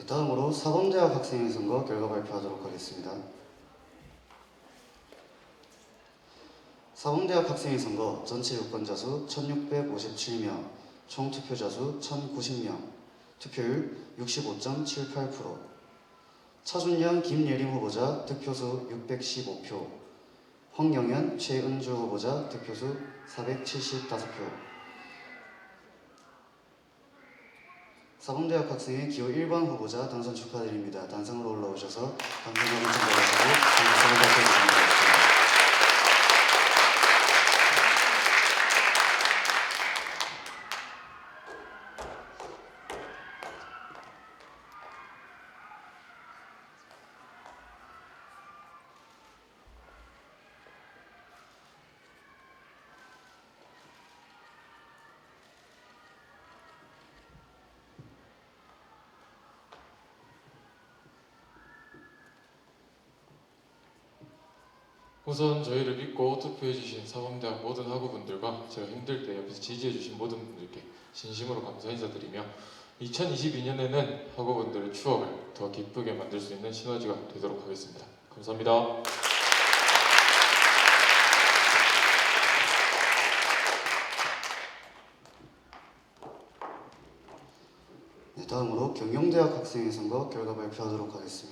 네, 다음으로 사범대학 학생회 선거 결과 발표하도록 하겠습니다. 사범대학 학생회 선거 전체 유권자 수 1657명, 총 투표자 수 1090명, 투표율 65.78%. 차준영, 김예림 후보자 득표수 615표, 황영현, 최은주 후보자 득표수 475표. 사범대학 학생회 기호 1번 후보자 당선 축하드립니다. 단상으로 올라오셔서 당선을 발표해주시기 바랍니다. 우선 저희를 믿고 투표해주신 사범대학 모든 학우분들과 제가 힘들 때 옆에서 지지해주신 모든 분들께 진심으로 감사 인사드리며 2022년에는 학우분들의 추억을 더 기쁘게 만들 수 있는 시너지가 되도록 하겠습니다. 감사합니다. 네, 다음으로 경영대학 학생회 선거 결과 발표하도록 하겠습니다.